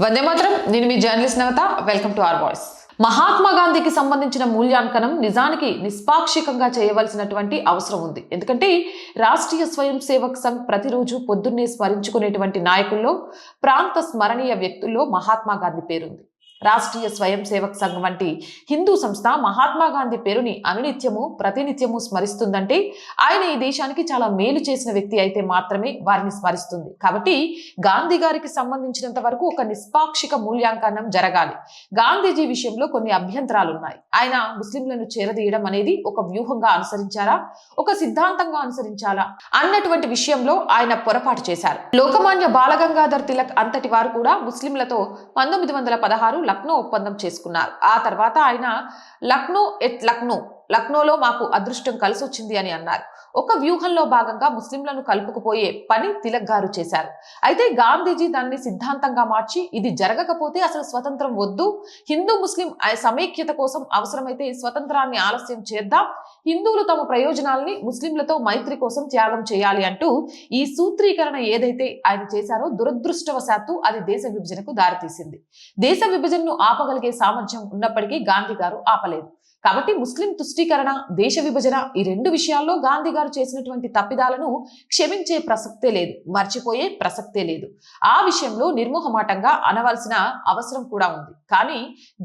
వందే మాత్రం. నేను మీ journalist Navata. Welcome to R Voice. Mahatma గాంధీకి సంబంధించిన మూల్యాంకనం నిజానికి నిష్పాక్షికంగా చేయవలసినటువంటి అవసరం ఉంది. ఎందుకంటే రాష్ట్రీయ స్వయం సేవక్ సంఘ్ ప్రతిరోజు పొద్దున్నే స్మరించుకునేటువంటి నాయకుల్లో ప్రాంత స్మరణీయ వ్యక్తుల్లో మహాత్మా గాంధీ పేరుంది. రాష్ట్రీయ స్వయం సేవక్ సంఘ్ వంటి హిందూ సంస్థ మహాత్మా గాంధీ పేరుని అనునిత్యము ప్రతినిత్యము స్మరిస్తుందంటే ఆయన ఈ దేశానికి చాలా మేలు చేసిన వ్యక్తి అయితే మాత్రమే వారిని స్మరిస్తుంది. కాబట్టి గాంధీ గారికి సంబంధించినంత వరకు ఒక నిష్పాక్షిక మూల్యాంకనం జరగాలి. గాంధీజీ విషయంలో కొన్ని అభ్యంతరాలు ఉన్నాయి ఆయన ముస్లింలను చేరదీయడం అనేది ఒక వ్యూహంగా అనుసరించారా? ఒక సిద్ధాంతంగా అనుసరించాలా? అన్నటువంటి విషయంలో ఆయన పొరపాటు చేశారు. లోకమాన్య బాలగంగాధర్ తిలక్ అంతటి వారు కూడా ముస్లింలతో పంతొమ్మిది వందల పదహారు లక్నో ఒప్పందం చేసుకున్నారు. ఆ తర్వాత ఆయన లక్నో ఎట్ లక్నో లక్నోలో మాకు అదృష్టం కలిసి వచ్చింది అని అన్నారు. ఒక వ్యూహంలో భాగంగా ముస్లింలను కలుపుకుపోయే పని తిలక్ గారు చేశారు. అయితే గాంధీజీ దాన్ని సిద్ధాంతంగా మార్చి ఇది జరగకపోతే అసలు స్వతంత్రం వద్దు. హిందూ ముస్లిం సమైక్యత కోసం అవసరమైతే స్వతంత్రాన్ని ఆలస్యం చేద్దాం. హిందువులు తమ ప్రయోజనాల్ని ముస్లింలతో మైత్రి కోసం త్యాగం చేయాలి అంటూ ఈ సూత్రీకరణ ఏదైతే ఆయన చేశారో దురదృష్టవశాత్తు అది దేశ విభజనకు దారితీసింది. దేశ విభజనను ఆపగలిగే సామర్థ్యం ఉన్నప్పటికీ గాంధీ గారు ఆపలేదు. కాబట్టి ముస్లిం తుష్టీకరణ దేశ విభజన ఈ రెండు విషయాల్లో గాంధీ గారు చేసినటువంటి తప్పిదాలను క్షమించే ప్రసక్తే లేదు మర్చిపోయే ప్రసక్తే లేదు. ఆ విషయంలో నిర్మోహమాటంగా అనవలసిన అవసరం కూడా ఉంది. కానీ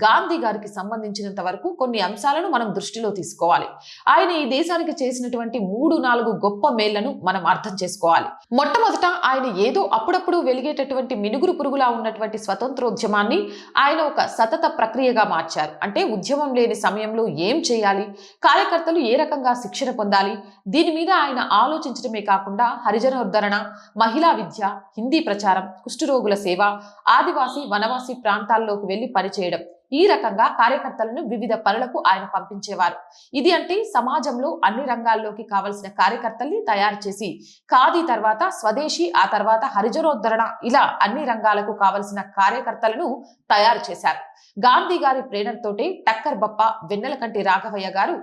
గాంధీ గారికి సంబంధించినంత వరకు కొన్ని అంశాలను మనం దృష్టిలో తీసుకోవాలి. ఆయన ఈ దేశానికి చేసినటువంటి మూడు నాలుగు గొప్ప మేళ్ళను మనం అర్థం చేసుకోవాలి. మొట్టమొదట ఆయన ఏదో అప్పుడప్పుడు వెలిగేటటువంటి మినుగురు పురుగులా ఉన్నటువంటి స్వతంత్రోద్యమాన్ని ఆయన ఒక సతత ప్రక్రియగా మార్చారు. అంటే ఉద్యమం లేని సమయంలో ఏం చేయాలి? కార్యకర్తలు ఏ రకంగా శిక్షణ పొందాలి? దీని మీద ఆయన ఆలోచించడమే కాకుండా హరిజనోద్ధరణ మహిళా విద్య హిందీ ప్రచారం కుష్ఠరోగుల సేవ ఆదివాసీ వనవాసి ప్రాంతాల్లోకి వెళ్ళి పనిచేయడం ఈ రకంగా కార్యకర్తలను వివిధ పనులకు ఆయన పంపించేవారు. ఇది అంటే సమాజంలో అన్ని రంగాల్లోకి కావలసిన కార్యకర్తల్ని తయారు చేసి ఖాదీ తర్వాత స్వదేశీ ఆ తర్వాత హరిజనోద్ధరణ ఇలా అన్ని రంగాలకు కావలసిన కార్యకర్తలను తయారు చేశారు. గాంధీ గారి ప్రేరణతోటే టక్కర్ బప్ప వెన్నెలకంటి రాఘవయ్య గారు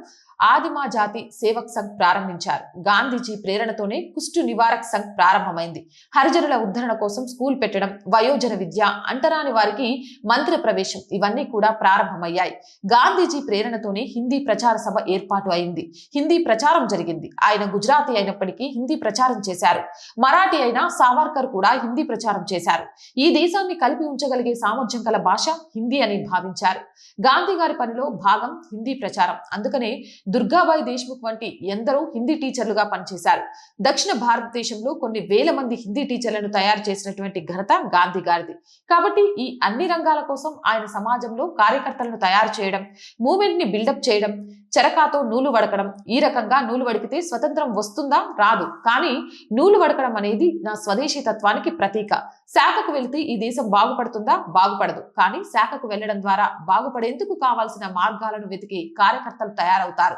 ఆదిమా జాతి సేవక్ సంఘ్ ప్రారంభించారు. గాంధీజీ ప్రేరణతోనే కుష్టు నివారక్ సంఘ్ ప్రారంభమైంది. హరిజనుల ఉద్ధరణ కోసం స్కూల్ పెట్టడం వయోజన విద్య అంటరాని వారికి మంత్రి ప్రవేశం ఇవన్నీ కూడా ప్రారంభమయ్యాయి. గాంధీజీ ప్రేరణతోనే హిందీ ప్రచార సభ ఏర్పాటు అయింది. హిందీ ప్రచారం జరిగింది. ఆయన గుజరాతీ అయినప్పటికీ హిందీ ప్రచారం చేశారు. మరాఠీ అయినా సావర్కర్ కూడా హిందీ ప్రచారం చేశారు. ఈ దేశాన్ని కలిపి ఉంచగలిగే సామర్థ్యం గల భాష హిందీ అని భావించారు. గాంధీ గారి పనిలో భాగం హిందీ ప్రచారం. అందుకనే దుర్గాబాయి దేశ్ముఖ్ వంటి ఎందరో హిందీ టీచర్లుగా పనిచేశారు. దక్షిణ భారతదేశంలో కొన్ని వేల మంది హిందీ టీచర్లను తయారు చేసినటువంటి ఘనత గాంధీ గారిది. కాబట్టి ఈ అన్ని రంగాల కోసం ఆయన సమాజంలో కార్యకర్తలను తయారు చేయడం మూమెంట్ని బిల్డప్ చేయడం చెరకాతో నూలు వడకడం ఈ రకంగా నూలు వడికితే స్వతంత్రం వస్తుందా? రాదు. కానీ నూలు వడకడం అనేది నా స్వదేశీ తత్వానికి ప్రతీక. శాఖకు వెళితే ఈ దేశం బాగుపడుతుందా? బాగుపడదు. కానీ శాఖకు వెళ్ళడం ద్వారా బాగుపడేందుకు కావాల్సిన మార్గాలను వెతికి కార్యకర్తలు తయారవుతారు.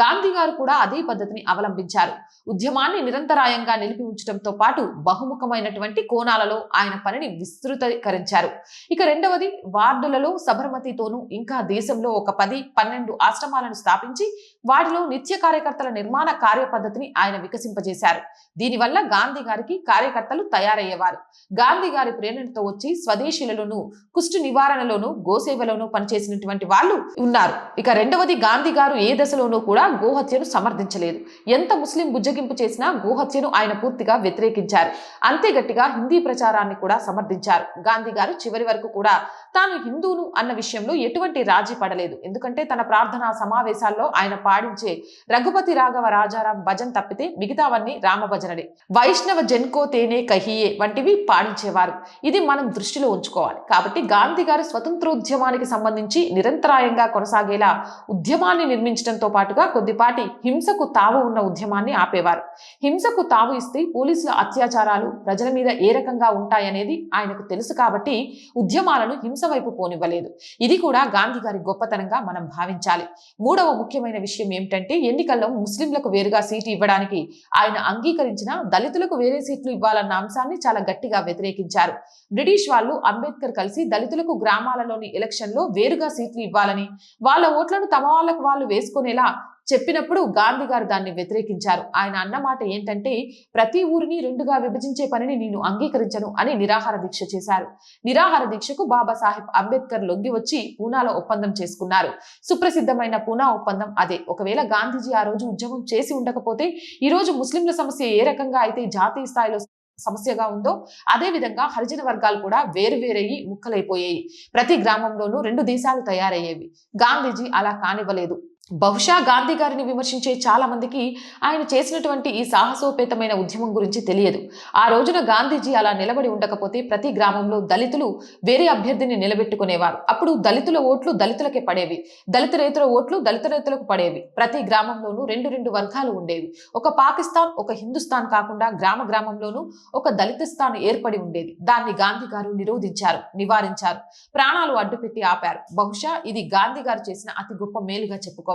గాంధీ గారు కూడా అదే పద్ధతిని అవలంబించారు. ఉద్యమాన్ని నిరంతరాయంగా నిలిపి ఉంచడంతో పాటు బహుముఖమైనటువంటి కోణాలలో ఆయన పనిని విస్తృతీకరించారు. ఇక రెండవది వార్డులలో సబర్మతితోనూ ఇంకా దేశంలో ఒక పది పన్నెండు ఆశ్రమాలను స్థాపించి వాటిలో నిత్య కార్యకర్తల నిర్మాణ కార్యపద్ధతిని ఆయన వికసింపజేశారు. దీనివల్ల గాంధీ గారికి కార్యకర్తలు తయారయ్యేవారు. గాంధీ గారి ప్రేరణతో వచ్చి స్వదేశీలలోను కుష్టు నివారణలోను గోసేవలోనూ పనిచేసినటువంటి వాళ్ళు ఉన్నారు. ఇక రెండవది గాంధీ గారు ఏ దశలోనూ కూడా గోహత్యను సమర్థించలేదు. ఎంత ముస్లిం బుజ్జగింపు చేసినా గోహత్యను ఆయన పూర్తిగా వ్యతిరేకించారు. అంతే గట్టిగా హిందీ ప్రచారాన్ని కూడా సమర్థించారు. గాంధీ గారు చివరి వరకు కూడా తాను హిందూను అన్న విషయంలో ఎటువంటి రాజీ పడలేదు. ఎందుకంటే తన ప్రార్థనా సమావేశాల్లో ఆయన పాడించే రఘుపతి రాఘవ రాజారాం భజన్ తప్పితే మిగతావన్నీ రామ భజనలే వైష్ణవ జన్కో తేనే కహియే వంటివి పాడించేవారు. ఇది మనం దృష్టిలో ఉంచుకోవాలి. కాబట్టి గాంధీ గారు స్వతంత్రోద్యమానికి సంబంధించి నిరంతరాయంగా కొనసాగేలా ఉద్యమాన్ని నిర్మించడంతో పాటుగా కొద్దిపాటి హింసకు తావు ఉన్న ఉద్యమాన్ని ఆపేవారు. హింసకు తావు ఇస్తే పోలీసుల అత్యాచారాలు ప్రజల మీద ఏ రకంగా ఉంటాయనేది ఆయనకు తెలుసు కాబట్టి ఉద్యమాలను హింస వైపు పోనివ్వలేదు. ఇది కూడా గాంధీ గారి గొప్పతనంగా మనం భావించాలి. మూడవ ముఖ్యమైన విషయం ఏమిటంటే ఎన్నికల్లో ముస్లింలకు వేరుగా సీటు ఇవ్వడానికి ఆయన అంగీకరించిన దళితులకు వేరే సీట్లు ఇవ్వాలన్న అంశాన్ని చాలా గట్టిగా వ్యతిరేకించారు. బ్రిటిష్ వాళ్ళు అంబేద్కర్ కలిసి దళితులకు గ్రామాలలోని ఎలక్షన్లో వేరుగా సీట్లు ఇవ్వాలని వాళ్ళ ఓట్లను తమ వాళ్ళకు వాళ్ళు వేసుకునేలా చెప్పినప్పుడు గాంధీ గారు దాన్ని వ్యతిరేకించారు. ఆయన అన్నమాట ఏంటంటే ప్రతి ఊరిని రెండుగా విభజించే పనిని నేను అంగీకరించను అని నిరాహార దీక్ష చేశారు. నిరాహార దీక్షకు బాబాసాహెబ్ అంబేద్కర్ లొంగి వచ్చి పూనాలో ఒప్పందం చేసుకున్నారు. సుప్రసిద్ధమైన పూనా ఒప్పందం అదే. ఒకవేళ గాంధీజీ ఆ రోజు ఉద్యమం చేసి ఉండకపోతే ఈ రోజు ముస్లింల సమస్య ఏ రకంగా అయితే జాతీయ స్థాయిలో సమస్యగా ఉందో అదే విధంగా హరిజన వర్గాలు కూడా వేరు వేరయ్యి ముక్కలైపోయాయి. ప్రతి గ్రామంలోనూ రెండు దేశాలు తయారయ్యేవి. గాంధీజీ అలా కానివ్వలేదు. బహుశా గాంధీ గారిని విమర్శించే చాలా మందికి ఆయన చేసినటువంటి ఈ సాహసోపేతమైన ఉద్యమం గురించి తెలియదు. ఆ రోజున గాంధీజీ అలా నిలబడి ఉండకపోతే ప్రతి గ్రామంలో దళితులు వేరే అభ్యర్థిని నిలబెట్టుకునేవారు. అప్పుడు దళితుల ఓట్లు దళితులకే పడేవి. దళిత రైతుల ఓట్లు దళిత రైతులకు పడేవి. ప్రతి గ్రామంలోనూ రెండు రెండు వర్గాలు ఉండేవి. ఒక పాకిస్తాన్ ఒక హిందుస్థాన్ కాకుండా గ్రామ గ్రామంలోనూ ఒక దళితస్థాన్ ఏర్పడి ఉండేది. దాన్ని గాంధీ గారు నిరోధించారు నివారించారు. ప్రాణాలు అడ్డుపెట్టి ఆపారు. బహుశా ఇది గాంధీ గారు చేసిన అతి గొప్ప మేలుగా చెప్పుకోవాలి.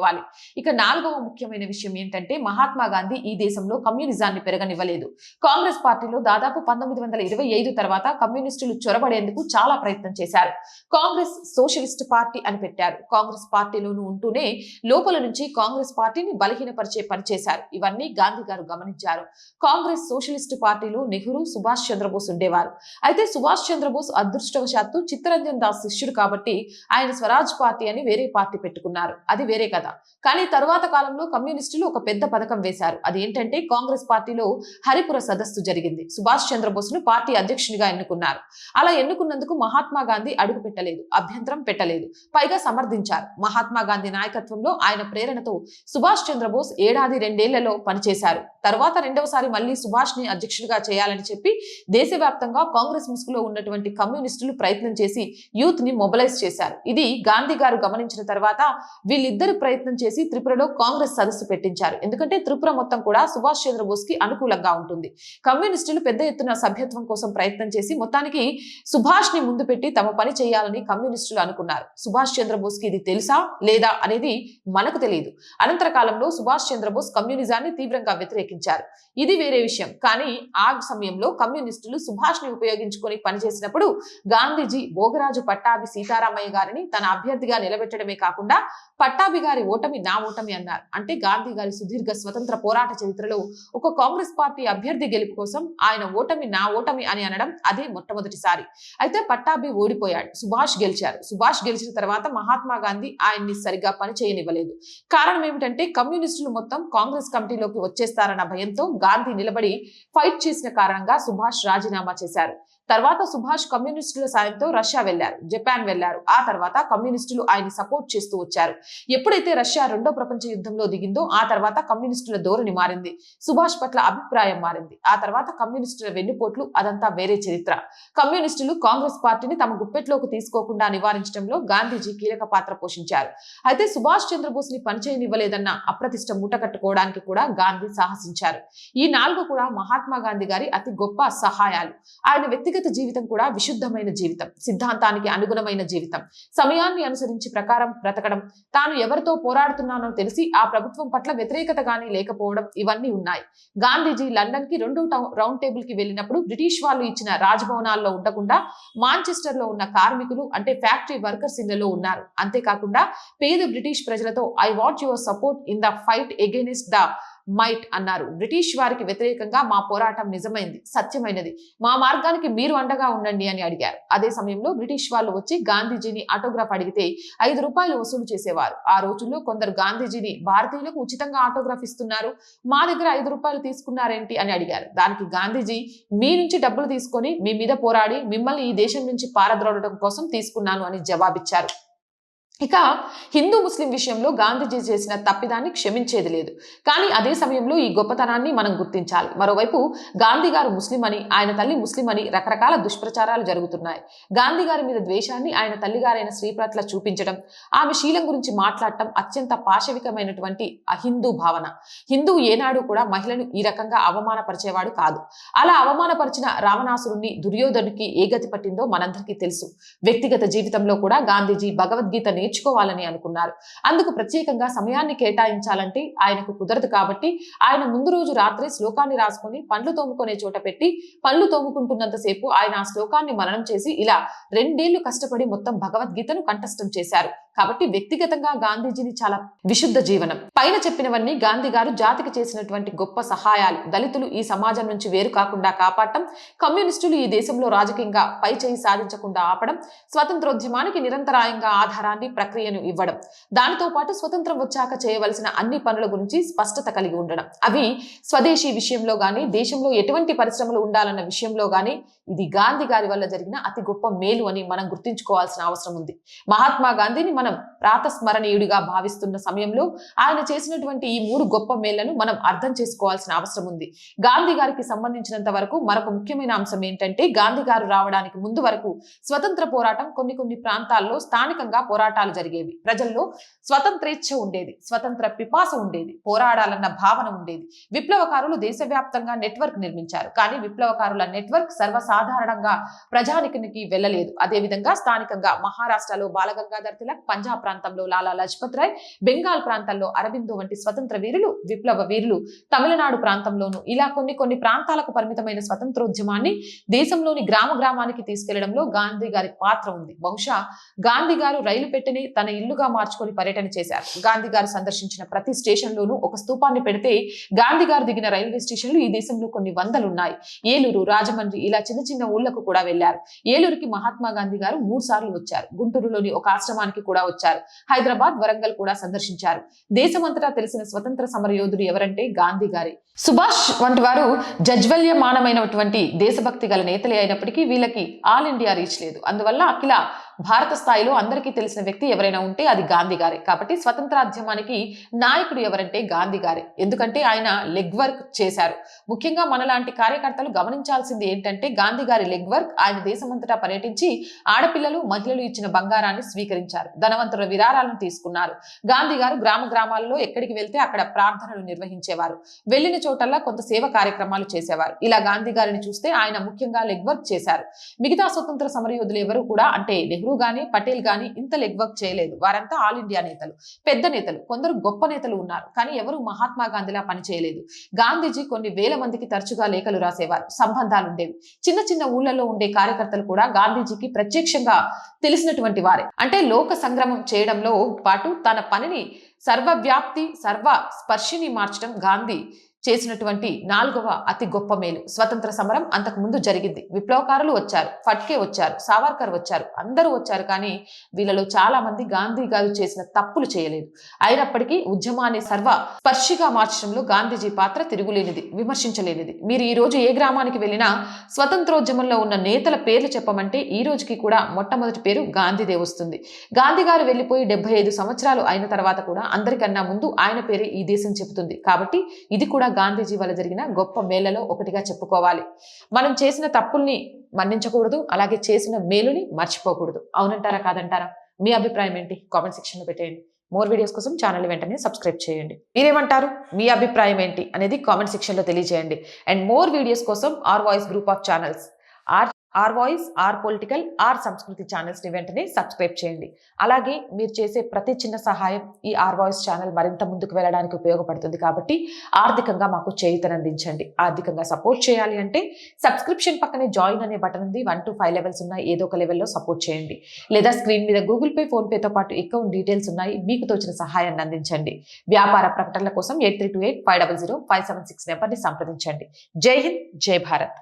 ఇక నాలుగవ ముఖ్యమైన విషయం ఏంటంటే మహాత్మా గాంధీ ఈ దేశంలో కమ్యూనిజాన్ని పెరగనివ్వలేదు. కాంగ్రెస్ పార్టీలో దాదాపు పంతొమ్మిది వందల ఇరవై ఐదు తర్వాత కమ్యూనిస్టులు చొరబడేందుకు చాలా ప్రయత్నం చేశారు. కాంగ్రెస్ సోషలిస్ట్ పార్టీ అని పెట్టారు. కాంగ్రెస్ పార్టీలోనూ ఉంటూనే లోపల నుంచి కాంగ్రెస్ పార్టీని బలహీనపరిచే పనిచేశారు ఇవన్నీ గాంధీ గారు గమనించారు. కాంగ్రెస్ సోషలిస్ట్ పార్టీలో నెహ్రూ సుభాష్ చంద్రబోస్ ఉండేవారు. అయితే సుభాష్ చంద్రబోస్ అదృష్టవశాత్తు చిత్తరంజన్ దాస్ శిష్యుడు కాబట్టి ఆయన స్వరాజ్ పార్టీ అని వేరే పార్టీ పెట్టుకున్నారు. అది వేరే కథ. కానీ తరువాత కాలంలో కమ్యూనిస్టులు ఒక పెద్ద పథకం వేశారు. అది ఏంటంటే కాంగ్రెస్ పార్టీలో హరిపుర సదస్సు జరిగింది. సుభాష్ చంద్రబోస్ను పార్టీ అధ్యక్షునిగా ఎన్నుకున్నారు. అలా ఎన్నుకున్నందుకు మహాత్మా గాంధీ అడుగు పెట్టలేదు అభ్యంతరం పెట్టలేదు పైగా సమర్థించారు. మహాత్మా గాంధీ నాయకత్వంలో ఆయన ప్రేరణతో సుభాష్ చంద్రబోస్ ఏడాది రెండేళ్ళలో పనిచేశారు. తర్వాత రెండవసారి మళ్ళీ సుభాష్ని అధ్యక్షుడిగా చేయాలని చెప్పి దేశవ్యాప్తంగా కాంగ్రెస్ ముసుగులో ఉన్నటువంటి కమ్యూనిస్టులు ప్రయత్నం చేసి యూత్ని మొబలైజ్ చేశారు. ఇది గాంధీ గారు గమనించిన తర్వాత వీళ్ళిద్దరు ప్రయత్నం చేసి త్రిపురలో కాంగ్రెస్ సదస్సు పెట్టించారు. ఎందుకంటే త్రిపుర మొత్తం కూడా సుభాష్ చంద్రబోస్కి అనుకూలంగా ఉంటుంది. కమ్యూనిస్టులు పెద్ద ఎత్తున సభ్యత్వం కోసం ప్రయత్నం చేసి మొత్తానికి సుభాష్ని ముందు పెట్టి తమ పని చేయాలని కమ్యూనిస్టులు అనుకున్నారు. సుభాష్ చంద్రబోస్కి ఇది తెలుసా? లేదా? అనేది మనకు తెలియదు. అనంతర కాలంలో సుభాష్ చంద్రబోస్ కమ్యూనిజాన్ని తీవ్రంగా వ్యతిరేకించారు. ఇది వేరే విషయం. కానీ ఆ సమయంలో కమ్యూనిస్టులు సుభాష్ని ఉపయోగించుకొని పనిచేసినప్పుడు గాంధీజీ భోగరాజు పట్టాభి సీతారామయ్య గారిని తన అభ్యర్థిగా నిలబెట్టడమే కాకుండా పట్టాభి గారి ఓటమి నా ఓటమి అన్నారు. అంటే గాంధీ గారి సుదీర్ఘ స్వతంత్ర పోరాట చరిత్రలో ఒక కాంగ్రెస్ పార్టీ అభ్యర్థి గెలుపు కోసం ఆయన ఓటమి నా ఓటమి అని అనడం అదే మొట్టమొదటిసారి. అయితే పట్టాభి ఓడిపోయాడు. సుభాష్ గెలిచారు. సుభాష్ గెలిచిన తర్వాత మహాత్మా గాంధీ ఆయన్ని సరిగా పని చేయనివ్వలేదు. కారణం ఏమిటంటే కమ్యూనిస్టులు మొత్తం కాంగ్రెస్ కమిటీలోకి వచ్చేస్తారన్న భయంతో గాంధీ నిలబడి ఫైట్ చేసిన కారణంగా సుభాష్ రాజీనామా చేశారు. తర్వాత సుభాష్ కమ్యూనిస్టుల సాయంతో రష్యా వెళ్ళారు జపాన్ వెళ్ళారు ఆ తర్వాత కమ్యూనిస్టులు ఆయన సపోర్ట్ చేస్తూ వచ్చారు. ఎప్పుడైతే రష్యా రెండో ప్రపంచ యుద్ధంలో దిగిందో ఆ తర్వాత కమ్యూనిస్టుల ధోరణి మారింది సుభాష్ పట్ల అభిప్రాయం మారింది. ఆ తర్వాత కమ్యూనిస్టుల వెన్నుపోట్లు అదంతా వేరే చరిత్ర. కమ్యూనిస్టులు కాంగ్రెస్ పార్టీని తమ గుప్పెట్లోకి తీసుకోకుండా నివారించడంలో గాంధీజీ కీలక పాత్ర పోషించారు. అయితే సుభాష్ చంద్రబోస్ని పనిచేయనివ్వలేదన్న అప్రతిష్ట మూటకట్టుకోవడానికి కూడా గాంధీ సాహసించారు. ఈ నాలుగు కూడా మహాత్మా గాంధీ గారి అతి గొప్ప సహాయాలు. ఆయన వ్యక్తిగత జీవితం కూడా విశుద్ధమైన జీవితం సిద్ధాంతానికి అనుగుణమైన జీవితం. సమయాన్ని అనుసరించి ప్రకారం బ్రతకడం తాను ఎవరితో పోరాడుతున్నానో తెలిసి ఆ ప్రభుత్వం పట్ల వ్యతిరేకత గానీ లేకపోవడం ఇవన్నీ ఉన్నాయి. గాంధీజీ లండన్కి రెండో రౌండ్ టేబుల్కి వెళ్ళినప్పుడు బ్రిటిష్ వాళ్ళు ఇచ్చిన రాజభవనాల్లో ఉండకుండా మాంచెస్టర్లో ఉన్న కార్మికులు అంటే ఫ్యాక్టరీ వర్కర్స్ ఇళ్ళలో ఉన్నారు. అంతేకాకుండా పేద బ్రిటిష్ ప్రజలతో I want your support in the fight against the might అన్నారు. బ్రిటిష్ వారికి వ్యతిరేకంగా మా పోరాటం నిజమైంది సత్యమైనది. మా మార్గానికి మీరు అండగా ఉండండి అని అడిగారు. అదే సమయంలో బ్రిటిష్ వాళ్ళు వచ్చి గాంధీజీని ఆటోగ్రాఫ్ అడిగితే ఐదు రూపాయలు వసూలు చేసేవారు. ఆ రోజుల్లో కొందరు గాంధీజీని భారతీయులకు ఉచితంగా ఆటోగ్రాఫ్ ఇస్తున్నారు. మా దగ్గర ఐదు రూపాయలు తీసుకున్నారేంటి అని అడిగారు. దానికి గాంధీజీ మీ నుంచి డబ్బులు తీసుకొని మీ మీద పోరాడి మిమ్మల్ని ఈ దేశం నుంచి పారద్రోడటం కోసం తీసుకున్నాను అని జవాబిచ్చారు. ఇక హిందూ ముస్లిం విషయంలో గాంధీజీ చేసిన తప్పిదాన్ని క్షమించేది లేదు. కానీ అదే సమయంలో ఈ గొప్పతనాన్ని మనం గుర్తించాలి. మరోవైపు గాంధీ గారు ముస్లిం అని ఆయన తల్లి ముస్లిం అని రకరకాల దుష్ప్రచారాలు జరుగుతున్నాయి. గాంధీ గారి మీద ద్వేషాన్ని ఆయన తల్లిగారైన శ్రీ పట్ల చూపించడం ఆమె శీలం గురించి మాట్లాడటం అత్యంత పాశవికమైనటువంటి అహిందూ భావన. హిందూ ఏనాడు కూడా మహిళను ఈ రకంగా అవమానపరిచేవాడు కాదు. అలా అవమానపరిచిన రావణాసురుణ్ణి దుర్యోధనుడికి ఏ గతి పట్టిందో మనందరికీ తెలుసు. వ్యక్తిగత జీవితంలో కూడా గాంధీజీ భగవద్గీత నేర్చుకోవాలని అనుకున్నారు. అందుకు ప్రత్యేకంగా సమయాన్ని కేటాయించాలంటే ఆయనకు కుదరదు కాబట్టి ఆయన ముందు రోజు రాత్రి శ్లోకాన్ని రాసుకొని పండ్లు తోముకునే చోట పెట్టి పళ్ళు తోముకుంటున్నంతసేపు ఆయన ఆ శ్లోకాన్ని మననం చేసి ఇలా రెండేళ్ళు కష్టపడి మొత్తం భగవద్గీతను కంఠస్థం చేశారు. కాబట్టి వ్యక్తిగతంగా గాంధీజీని చాలా విశుద్ధ జీవనం. పైన చెప్పినవన్నీ గాంధీ గారు జాతికి చేసినటువంటి గొప్ప సహాయాలు. దళితులు ఈ సమాజం నుంచి వేరు కాకుండా కాపాడటం కమ్యూనిస్టులు ఈ దేశంలో రాజకీయంగా పై చేయి సాధించకుండా ఆపడం స్వతంత్రోద్యమానికి నిరంతరాయంగా ఆధారాన్ని ప్రక్రియను ఇవ్వడం. దానితో పాటు స్వతంత్రం వచ్చాక చేయవలసిన అన్ని పనుల గురించి స్పష్టత కలిగి ఉండడం. అవి స్వదేశీ విషయంలో గాని దేశంలో ఎటువంటి పరిశ్రమలు ఉండాలన్న విషయంలో గాని ఇది గాంధీ గారి వల్ల జరిగిన అతి గొప్ప మేలు అని మనం గుర్తుంచుకోవాల్సిన అవసరం ఉంది. మహాత్మా గాంధీని మనం ప్రాతస్మరణీయుడిగా భావిస్తున్న సమయంలో ఆయన చేసినటువంటి ఈ మూడు గొప్ప మేళ్ళను మనం అర్థం చేసుకోవాల్సిన అవసరం ఉంది. గాంధీ గారికి సంబంధించినంత వరకు మరొక ముఖ్యమైన అంశం ఏంటంటే గాంధీ గారు రావడానికి ముందు వరకు స్వతంత్ర పోరాటం కొన్ని కొన్ని ప్రాంతాల్లో స్థానికంగా పోరాటాలు పోరాటాలు జరిగేవి. ప్రజల్లో స్వతంత్రేచ్ఛ ఉండేది. స్వతంత్ర పిపాస ఉండేది. పోరాడాలన్న భావన ఉండేది. విప్లవకారులు దేశవ్యాప్తంగా నెట్వర్క్ నిర్మించారు. కానీ విప్లవకారుల నెట్వర్క్ సర్వసాధారణంగా ప్రజానికానికి వెళ్ళలేదు. అదేవిధంగా స్థానికంగా మహారాష్ట్రలో బాలగంగాధర్ తిలక్ పంజాబ్ ప్రాంతంలో లాలా లజపత్ రాయ్ బెంగాల్ ప్రాంతాల్లో అరబిందో వంటి స్వతంత్ర వీరులు విప్లవ వీరులు తమిళనాడు ప్రాంతంలోను ఇలా కొన్ని కొన్ని ప్రాంతాలకు పరిమితమైన స్వతంత్రోద్యమాన్ని దేశంలోని గ్రామ గ్రామానికి తీసుకెళ్ళడంలో గాంధీ గారి పాత్ర ఉంది. బహుశా గాంధీ గారు రైలు ఇంటిని తన ఇల్లుగా మార్చుకొని పర్యటన చేశారు. గాంధీ గారు సందర్శించిన ప్రతి స్టేషన్ లోనూ ఒక స్థూపాన్ని పెడితే గాంధీ గారు దిగిన రైల్వే స్టేషన్లు ఈ దేశంలో కొన్ని వందలు ఉన్నాయి ఏలూరు రాజమండ్రి ఇలా చిన్న చిన్న ఊళ్ళకు కూడా వెళ్ళారు ఏలూరుకి మహాత్మా గాంధీ గారు మూడు సార్లు వచ్చారు. గుంటూరులోని ఒక ఆశ్రమానికి కూడా వచ్చారు. హైదరాబాద్ వరంగల్ కూడా సందర్శించారు. దేశమంతటా తెలిసిన స్వతంత్ర సమర యోధుడు ఎవరంటే గాంధీ గారి. సుభాష్ వంటి వారు జజ్వల్యమానమైనటువంటి దేశభక్తి గల నేతలే అయినప్పటికీ వీళ్ళకి ఆల్ ఇండియా రీచ్ లేదు. అందువల్ల అఖిల భారత స్థాయిలో అందరికీ తెలిసిన వ్యక్తి ఎవరైనా ఉంటే అది గాంధీ గారే. కాబట్టి స్వతంత్రాద్యమానికి నాయకుడు ఎవరంటే గాంధీ గారే. ఎందుకంటే ఆయన లెగ్ వర్క్ చేశారు. ముఖ్యంగా మనలాంటి కార్యకర్తలు గమనించాల్సింది ఏంటంటే గాంధీ గారి లెగ్ వర్క్ ఆయన దేశమంతటా పర్యటించి ఆడపిల్లలు మహిళలు ఇచ్చిన బంగారాన్ని స్వీకరించారు. ధనవంతుల విరాళాలను తీసుకున్నారు. గాంధీ గారు గ్రామ గ్రామాల్లో ఎక్కడికి వెళ్తే అక్కడ ప్రార్థనలు నిర్వహించేవారు. వెళ్ళిన చోటల్లా కొంత సేవ కార్యక్రమాలు చేసేవారు. ఇలా గాంధీ గారిని చూస్తే ఆయన ముఖ్యంగా లెగ్ వర్క్ చేశారు. మిగతా స్వతంత్ర సమరయోధులు ఎవరు కూడా అంటే నెహ్రూ గాని పటేల్ గాని ఇంత లెగ్ వర్క్ చేయలేదు. వారంతా ఆల్ ఇండియా నేతలు పెద్ద నేతలు కొందరు గొప్ప నేతలు ఉన్నారు. కానీ ఎవరు మహాత్మా గాంధీలా పని చేయలేదు. గాంధీజీ కొన్ని వేల మందికి తరచుగా లేఖలు రాసేవారు. సంబంధాలు ఉండేవి చిన్న చిన్న ఊళ్ళలో ఉండే కార్యకర్తలు కూడా గాంధీజీకి ప్రత్యక్షంగా తెలిసినటువంటి వారే. అంటే లోక సంగ్రమం చేయడంలో పాటు తన పనిని సర్వవ్యాప్తి సర్వ స్పర్శిని మార్చడం గాంధీ చేసినటువంటి నాలుగవ అతి గొప్ప మేలు. స్వతంత్ర సమరం అంతకు ముందు జరిగింది. విప్లవకారులు వచ్చారు ఫట్కే వచ్చారు సావర్కర్ వచ్చారు అందరూ వచ్చారు కానీ వీళ్ళలో చాలా మంది గాంధీ గారు చేసిన తప్పులు చేయలేదు. అయినప్పటికీ ఉద్యమాన్ని సర్వ స్పర్శిగా మార్చడంలో గాంధీజీ పాత్ర తిరుగులేనిది విమర్శించలేనిది. మీరు ఈ రోజు ఏ గ్రామానికి వెళ్ళినా స్వతంత్రోద్యమంలో ఉన్న నేతల పేర్లు చెప్పమంటే ఈ రోజుకి కూడా మొట్టమొదటి పేరు గాంధీదే వస్తుంది. గాంధీ గారు వెళ్ళిపోయి డెబ్బై ఐదు సంవత్సరాలు అయిన తర్వాత కూడా అందరికన్నా ముందు ఆయన పేరే ఈ దేశం చెబుతుంది. కాబట్టి ఇది కూడా గాంధీజీ వల్ల జరిగిన గొప్ప మేళ్ళలో ఒకటిగా చెప్పుకోవాలి. మనం చేసిన తప్పుల్ని మన్నించకూడదు అలాగే చేసిన మేలుని మర్చిపోకూడదు. అవునంటారా కాదంటారా? మీ అభిప్రాయం ఏంటి? కామెంట్ సెక్షన్లో పెట్టేయండి. మోర్ వీడియోస్ కోసం ఛానల్ వెంటనే సబ్స్క్రైబ్ చేయండి. మీరేమంటారు? మీ అభిప్రాయం ఏంటి? అనేది కామెంట్ సెక్షన్లో తెలియజేయండి. అండ్ మోర్ వీడియోస్ కోసం R Voice group of channels. R Voice R political R Samskriti ఛానల్స్ని వెంటనే సబ్స్క్రైబ్ చేయండి. అలాగే మీరు చేసే ప్రతి చిన్న సహాయం ఈ ఆర్ వాయిస్ ఛానల్ మరింత ముందుకు వెళ్ళడానికి ఉపయోగపడుతుంది కాబట్టి ఆర్థికంగా మాకు చేయుతనందించండి ఆర్థికంగా సపోర్ట్ చేయాలి అంటే సబ్స్క్రిప్షన్ పక్కనే జాయిన్ అనే బటన్ ఉంది. వన్ టు ఫైవ్ లెవెల్స్ ఉన్నాయి. ఏదో ఒక లెవెల్లో సపోర్ట్ చేయండి. లేదా స్క్రీన్ మీద గూగుల్ పే ఫోన్పేతో పాటు అకౌంట్ డీటెయిల్స్ ఉన్నాయి. మీకు తోచిన సహాయాన్ని అందించండి. వ్యాపార ప్రకటనల కోసం eight three two eight five double zero five seven six నెంబర్ని సంప్రదించండి. జై హింద్ జై భారత్.